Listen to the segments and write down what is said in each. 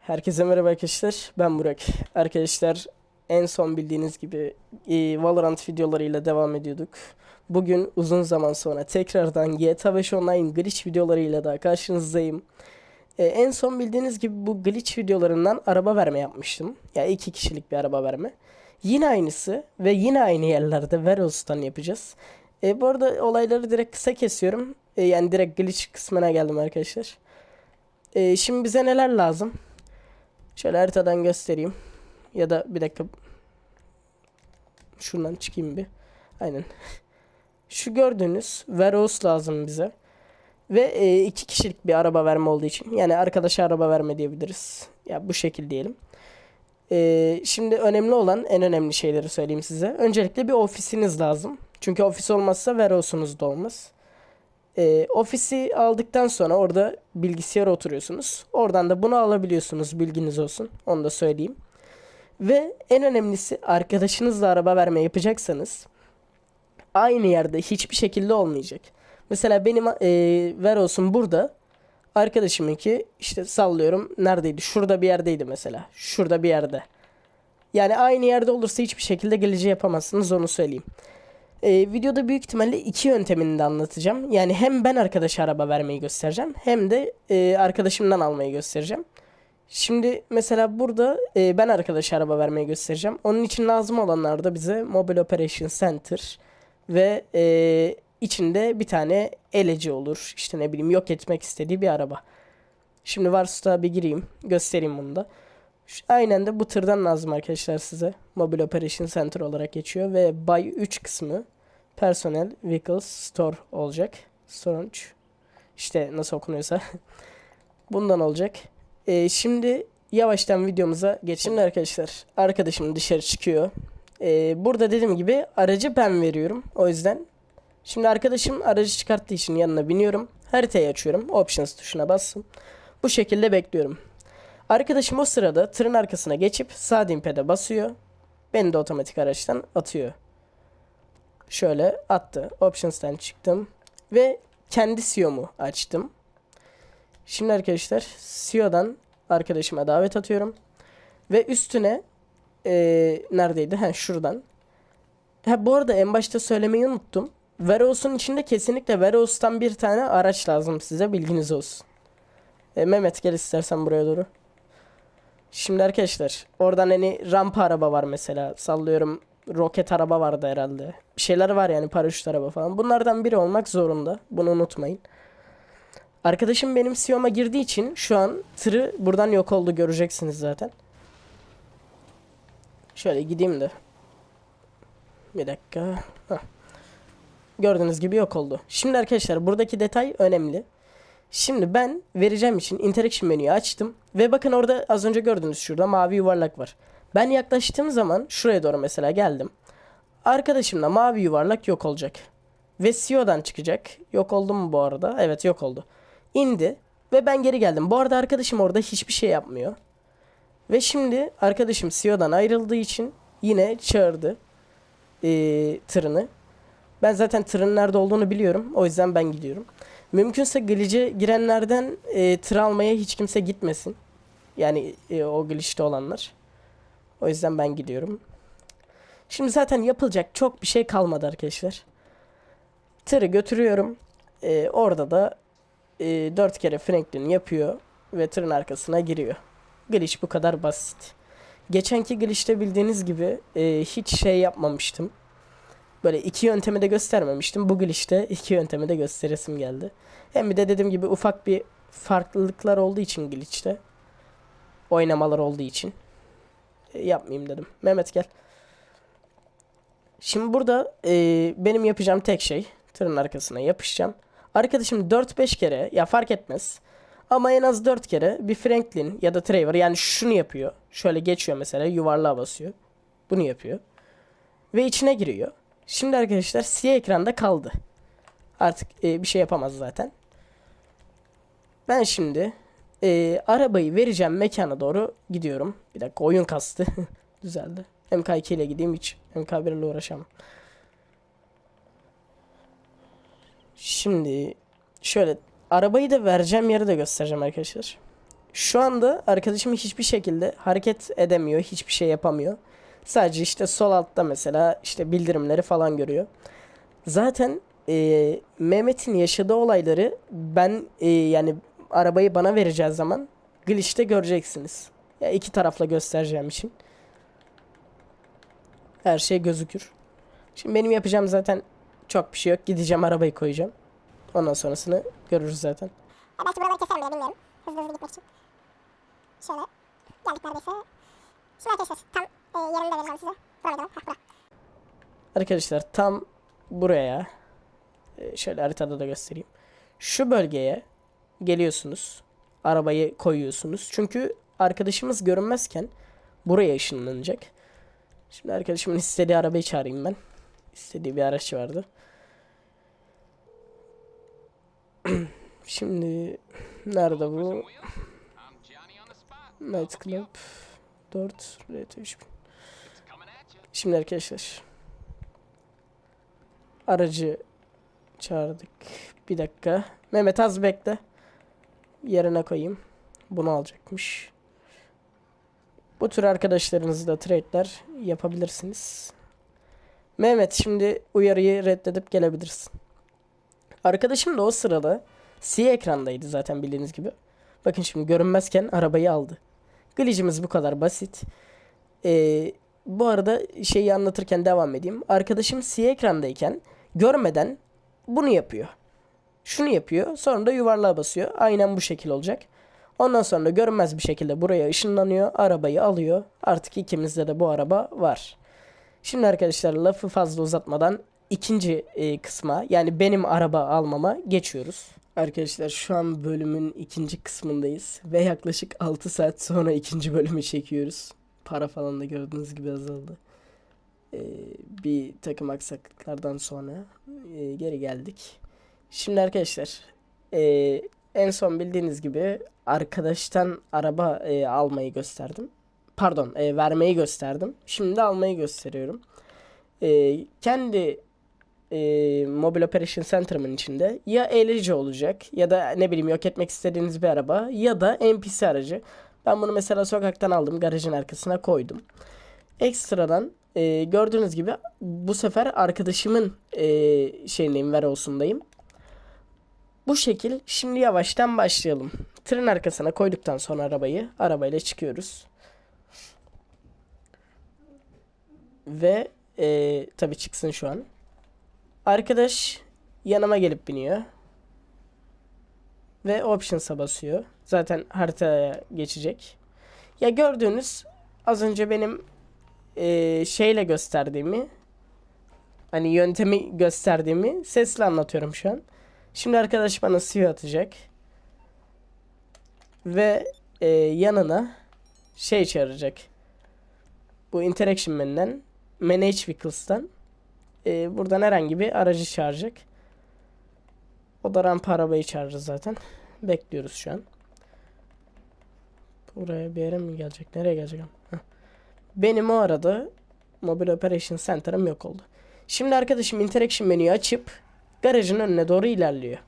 Herkese merhaba arkadaşlar. Ben Burak. Arkadaşlar en son bildiğiniz gibi e, Valorant videolarıyla devam ediyorduk. Bugün uzun zaman sonra tekrardan GTA 5 Online glitch videolarıyla daha karşınızdayım. E, en son bildiğiniz gibi bu glitch videolarından araba verme yapmıştım. Ya yani iki kişilik bir araba verme. Yine aynısı ve yine aynı yerlerde Veros'tan yapacağız. E, bu arada olayları direkt kısa kesiyorum. E, yani direkt glitch kısmına geldim arkadaşlar. E, şimdi bize neler lazım? Şöyle haritadan göstereyim. Ya da bir dakika. Şuradan çıkayım bir. Aynen. Şu gördüğünüz Veros lazım bize. Ve e, iki kişilik bir araba verme olduğu için. Yani arkadaşa araba verme diyebiliriz. Ya bu şekil diyelim. E, şimdi önemli olan en önemli şeyleri söyleyeyim size. Öncelikle bir ofisiniz lazım. Çünkü ofis olmazsa Veros'unuz da olmaz. E, ofisi aldıktan sonra orada bilgisayara oturuyorsunuz. Oradan da bunu alabiliyorsunuz bilginiz olsun. Onu da söyleyeyim. Ve en önemlisi arkadaşınızla araba verme yapacaksanız aynı yerde hiçbir şekilde olmayacak. Mesela benim e, ver olsun burada arkadaşımınki işte sallıyorum neredeydi? Şurada bir yerdeydi mesela. Şurada bir yerde. Yani aynı yerde olursa hiçbir şekilde geleceği yapamazsınız onu söyleyeyim. Ee, videoda büyük ihtimalle iki yöntemini de anlatacağım. Yani hem ben arkadaşa araba vermeyi göstereceğim hem de e, arkadaşımdan almayı göstereceğim. Şimdi mesela burada e, ben arkadaşa araba vermeyi göstereceğim. Onun için lazım olanlar da bize Mobile Operation Center ve e, içinde bir tane eleci olur. İşte ne bileyim yok etmek istediği bir araba. Şimdi Varsut'a bir gireyim. Göstereyim bunu da. Aynen de bu tırdan lazım arkadaşlar size. Mobile Operation Center olarak geçiyor ve Bay 3 kısmı Personnel Vehicles Store olacak. Storage. İşte nasıl okunuyorsa. Bundan olacak. Ee, şimdi yavaştan videomuza geçelim arkadaşlar. Arkadaşım dışarı çıkıyor. Ee, burada dediğim gibi aracı ben veriyorum. O yüzden Şimdi arkadaşım aracı çıkarttığı için yanına biniyorum. Haritayı açıyorum. Options tuşuna bastım. Bu şekilde bekliyorum. Arkadaşım o sırada tırın arkasına geçip sağ dimpede basıyor. Beni de otomatik araçtan atıyor. Şöyle attı. Options'tan çıktım. Ve kendi CEO'mu açtım. Şimdi arkadaşlar CEO'dan arkadaşıma davet atıyorum. Ve üstüne eee, neredeydi? Ha şuradan. Ha bu arada en başta söylemeyi unuttum. Veros'un içinde kesinlikle Veros'tan bir tane araç lazım size bilginiz olsun. E, Mehmet gel istersen buraya doğru. Şimdi arkadaşlar oradan hani rampa araba var mesela sallıyorum roket araba vardı herhalde. Bir şeyler var yani paraşüt araba falan. Bunlardan biri olmak zorunda. Bunu unutmayın. Arkadaşım benim CEO'ma girdiği için şu an tırı buradan yok oldu göreceksiniz zaten. Şöyle gideyim de. Bir dakika. Hah. Gördüğünüz gibi yok oldu. Şimdi arkadaşlar buradaki detay önemli. Şimdi ben vereceğim için interaction menüyü açtım. Ve bakın orada az önce gördünüz şurada mavi yuvarlak var. Ben yaklaştığım zaman şuraya doğru mesela geldim. Arkadaşımla mavi yuvarlak yok olacak. Ve CEO'dan çıkacak. Yok oldu mu bu arada? Evet yok oldu. İndi. Ve ben geri geldim. Bu arada arkadaşım orada hiçbir şey yapmıyor. Ve şimdi arkadaşım CEO'dan ayrıldığı için yine çağırdı eee, tırını. Ben zaten tırın nerede olduğunu biliyorum. O yüzden ben gidiyorum. Mümkünse glitch'e girenlerden e, tır almaya hiç kimse gitmesin. Yani e, o glitch'te olanlar. O yüzden ben gidiyorum. Şimdi zaten yapılacak çok bir şey kalmadı arkadaşlar. Tırı götürüyorum. E, orada da e, 4 kere Franklin yapıyor ve tırın arkasına giriyor. Glitch bu kadar basit. Geçenki glitch'te bildiğiniz gibi e, hiç şey yapmamıştım. Böyle iki yöntemi de göstermemiştim. Bu glitch'te iki yöntemi de gösteresim geldi. Hem bir de dediğim gibi ufak bir farklılıklar olduğu için glitch'te. Oynamalar olduğu için. e, yapmayayım dedim. Mehmet gel. Şimdi burada e, benim yapacağım tek şey tırın arkasına yapışacağım. Arkadaşım 4-5 kere ya fark etmez. Ama en az 4 kere bir Franklin ya da Trevor yani şunu yapıyor. Şöyle geçiyor mesela yuvarlığa basıyor. Bunu yapıyor. Ve içine giriyor. Şimdi arkadaşlar siyah ekranda kaldı. Artık e, bir şey yapamaz zaten. Ben şimdi e, arabayı vereceğim mekana doğru gidiyorum. Bir dakika oyun kastı. Düzeldi. MK2 ile gideyim hiç MK1 ile uğraşamam. Şimdi şöyle arabayı da vereceğim yeri de göstereceğim arkadaşlar. Şu anda arkadaşım hiçbir şekilde hareket edemiyor, hiçbir şey yapamıyor. Sadece işte sol altta mesela işte bildirimleri falan görüyor. Zaten e, Mehmet'in yaşadığı olayları ben e, yani arabayı bana vereceği zaman glitch'te göreceksiniz. Ya iki tarafla göstereceğim için. Her şey gözükür. Şimdi benim yapacağım zaten çok bir şey yok. Gideceğim arabayı koyacağım. Ondan sonrasını görürüz zaten. Ya belki buraları keserim bile bilmiyorum. Hızlı hızlı gitmek için. Şöyle. Geldik neredeyse. Şimdi arkadaşlar tam e, yerini de vereceğim size. Buraya gidelim. Hah bura. Arkadaşlar tam buraya e, şöyle haritada da göstereyim. Şu bölgeye geliyorsunuz. Arabayı koyuyorsunuz. Çünkü arkadaşımız görünmezken buraya ışınlanacak. Şimdi arkadaşımın istediği arabayı çağırayım ben. İstediği bir araç vardı. Şimdi nerede bu? Night Club 4 RT 3000. Şimdi arkadaşlar aracı çağırdık. Bir dakika. Mehmet az bekle. Yerine koyayım. Bunu alacakmış. Bu tür arkadaşlarınızla trade'ler yapabilirsiniz. Mehmet şimdi uyarıyı reddedip gelebilirsin. Arkadaşım da o sırada siyah ekrandaydı zaten bildiğiniz gibi. Bakın şimdi görünmezken arabayı aldı. Glitch'imiz bu kadar basit. Ee, bu arada şeyi anlatırken devam edeyim. Arkadaşım siyah ekrandayken görmeden bunu yapıyor. Şunu yapıyor. Sonra da yuvarlığa basıyor. Aynen bu şekil olacak. Ondan sonra görünmez bir şekilde buraya ışınlanıyor. Arabayı alıyor. Artık ikimizde de bu araba var. Şimdi arkadaşlar lafı fazla uzatmadan ikinci e, kısma yani benim araba almama geçiyoruz. Arkadaşlar şu an bölümün ikinci kısmındayız ve yaklaşık 6 saat sonra ikinci bölümü çekiyoruz. Para falan da gördüğünüz gibi azaldı. Ee, bir takım aksaklıklardan sonra e, geri geldik. Şimdi arkadaşlar e, en son bildiğiniz gibi arkadaştan araba e, almayı gösterdim. Pardon e, vermeyi gösterdim. Şimdi de almayı gösteriyorum. E, kendi e, Mobile Operation Center'ımın içinde ya eğlence olacak ya da ne bileyim yok etmek istediğiniz bir araba ya da NPC aracı. Ben bunu mesela sokaktan aldım garajın arkasına koydum. Ekstradan e, gördüğünüz gibi bu sefer arkadaşımın e, şeyindeyim Veros'undayım. Bu şekil şimdi yavaştan başlayalım. Tırın arkasına koyduktan sonra arabayı arabayla çıkıyoruz. Ve e, tabii çıksın şu an. Arkadaş yanıma gelip biniyor. Ve options'a basıyor. Zaten haritaya geçecek. Ya gördüğünüz az önce benim e, şeyle gösterdiğimi hani yöntemi gösterdiğimi sesle anlatıyorum şu an. Şimdi arkadaş bana CEO atacak. Ve e, yanına şey çağıracak. Bu interaction menüden manage vehicles'tan e, buradan herhangi bir aracı çağıracak. O da rampa arabayı çağırır zaten. Bekliyoruz şu an. Buraya bir yere mi gelecek? Nereye gelecek? Heh. Benim o arada Mobile Operation Center'ım yok oldu. Şimdi arkadaşım interaction menüyü açıp garajın önüne doğru ilerliyor.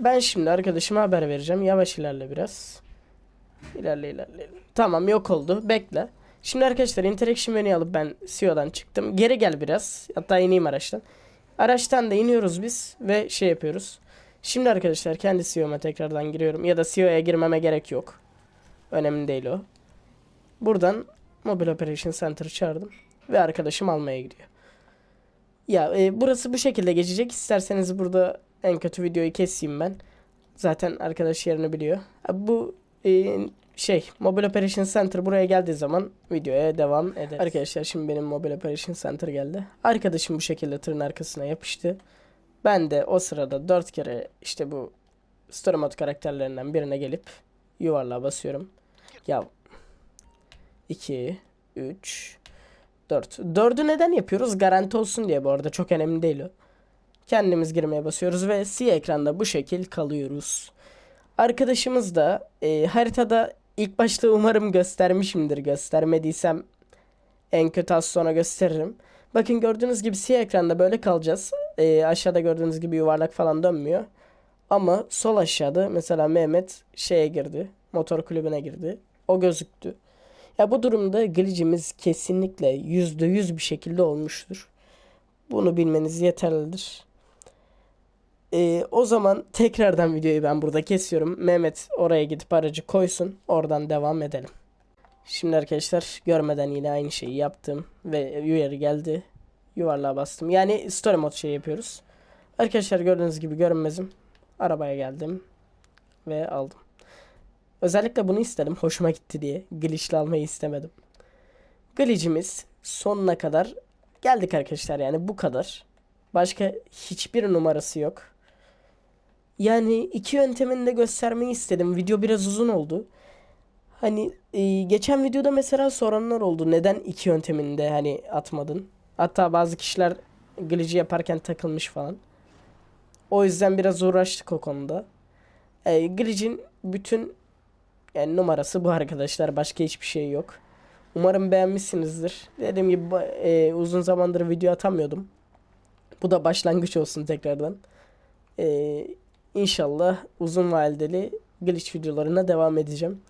Ben şimdi arkadaşıma haber vereceğim. Yavaş ilerle biraz. İlerle ilerle. Tamam yok oldu. Bekle. Şimdi arkadaşlar interaction menüyü alıp ben CEO'dan çıktım. Geri gel biraz. Hatta ineyim araçtan. Araçtan da iniyoruz biz ve şey yapıyoruz. Şimdi arkadaşlar kendi CEO'ma tekrardan giriyorum. Ya da CEO'ya girmeme gerek yok. Önemli değil o. Buradan Mobile Operation Center'ı çağırdım. Ve arkadaşım almaya gidiyor. Ya e, burası bu şekilde geçecek. İsterseniz burada en kötü videoyu keseyim ben. Zaten arkadaş yerini biliyor. Ha, bu e, şey Mobile Operation Center buraya geldiği zaman videoya devam ederiz. Arkadaşlar şimdi benim Mobile Operation Center geldi. Arkadaşım bu şekilde tırın arkasına yapıştı. Ben de o sırada dört kere işte bu story mode karakterlerinden birine gelip yuvarlığa basıyorum. Ya 2 3 4. 4'ü neden yapıyoruz? Garanti olsun diye bu arada çok önemli değil o. Kendimiz girmeye basıyoruz ve siyah ekranda bu şekil kalıyoruz. Arkadaşımız da e, haritada ilk başta umarım göstermişimdir. Göstermediysem en kötü az sonra gösteririm. Bakın gördüğünüz gibi siyah ekranda böyle kalacağız. E, aşağıda gördüğünüz gibi yuvarlak falan dönmüyor. Ama sol aşağıda mesela Mehmet şeye girdi. Motor kulübüne girdi. O gözüktü. Ya bu durumda glitch'imiz kesinlikle %100 bir şekilde olmuştur. Bunu bilmeniz yeterlidir. Ee, o zaman tekrardan videoyu ben burada kesiyorum. Mehmet oraya gidip aracı koysun. Oradan devam edelim. Şimdi arkadaşlar görmeden yine aynı şeyi yaptım ve uyarı geldi. Yuvarlığa bastım. Yani story mode şey yapıyoruz. Arkadaşlar gördüğünüz gibi görünmezim. Arabaya geldim ve aldım. Özellikle bunu istedim. Hoşuma gitti diye. Glitch'le almayı istemedim. Glitch'imiz sonuna kadar geldik arkadaşlar yani bu kadar. Başka hiçbir numarası yok. Yani iki yöntemini de göstermeyi istedim. Video biraz uzun oldu. Hani e, geçen videoda mesela soranlar oldu. Neden iki yöntemini de hani atmadın? Hatta bazı kişiler glitch'i yaparken takılmış falan. O yüzden biraz uğraştık o konuda. E, glitch'in bütün yani numarası bu arkadaşlar. Başka hiçbir şey yok. Umarım beğenmişsinizdir. Dediğim gibi e, uzun zamandır video atamıyordum. Bu da başlangıç olsun tekrardan. E, inşallah uzun vadeli glitch videolarına devam edeceğim.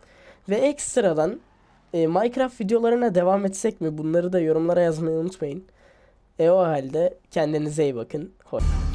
Ve ekstradan e, Minecraft videolarına devam etsek mi? Bunları da yorumlara yazmayı unutmayın. E o halde kendinize iyi bakın. Hoşça